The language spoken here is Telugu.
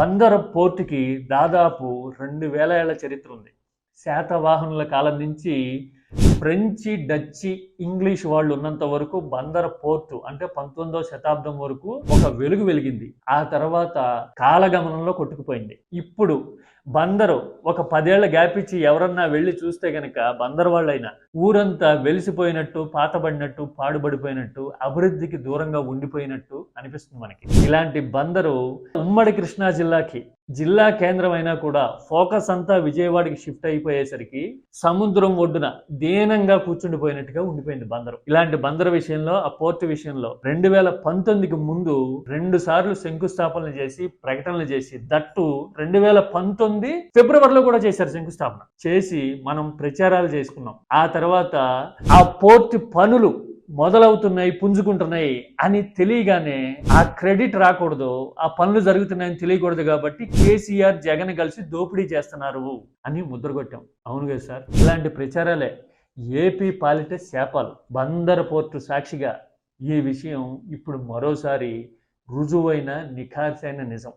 బందర పోర్టుకి దాదాపు రెండు వేల ఏళ్ళ చరిత్ర ఉంది. శాతవాహనుల కాలం నుంచి ఫ్రెంచి డచ్చి ఇంగ్లీష్ వాళ్ళు ఉన్నంత వరకు బందర్ పోర్టు అంటే పంతొమ్మిదవ శతాబ్దం వరకు ఒక వెలుగు వెలిగింది. ఆ తర్వాత కాలగమనంలో కొట్టుకుపోయింది. ఇప్పుడు బందరు ఒక పదేళ్ళ గ్యాప్ ఇచ్చి ఎవరన్నా వెళ్ళి చూస్తే గనక బందర్ వాళ్ళైనా ఊరంతా వెలిసిపోయినట్టు పాతబడినట్టు పాడుబడిపోయినట్టు అభివృద్ధికి దూరంగా ఉండిపోయినట్టు అనిపిస్తుంది మనకి. ఇలాంటి బందరు ఉమ్మడి కృష్ణా జిల్లాకి జిల్లా కేంద్రం అయినా కూడా ఫోకస్ అంతా విజయవాడకి షిఫ్ట్ అయిపోయేసరికి సముద్రం ఒడ్డున దీనంగా కూర్చుండిపోయినట్టుగా ఉండిపోయింది బందరు. ఇలాంటి బందరు విషయంలో ఆ పోర్టు విషయంలో రెండు వేల పంతొమ్మిదికి ముందు రెండు సార్లు శంకుస్థాపనలు చేసి ప్రకటనలు చేసి దట్టు రెండు వేల పంతొమ్మిది ఫిబ్రవరిలో కూడా చేశారు శంకుస్థాపన. చేసి మనం ప్రచారాలు చేసుకున్నాం. ఆ తర్వాత ఆ పోర్ట్ పనులు మొదలవుతున్నాయి పుంజుకుంటున్నాయి అని తెలియగానే ఆ క్రెడిట్ రాకూడదు ఆ పనులు జరుగుతున్నాయని తెలియకూడదు కాబట్టి కేసీఆర్ జగన్ కలిసి దోపిడీ చేస్తున్నారు అని ముద్రగొట్టాం అవును కదా సార్? ఇలాంటి ప్రచారాలే. ఏపీ పాలిట శాపాలు బందర పోర్టు సాక్షిగా ఈ విషయం ఇప్పుడు మరోసారి రుజువైన నిఖార్సైన నిజం.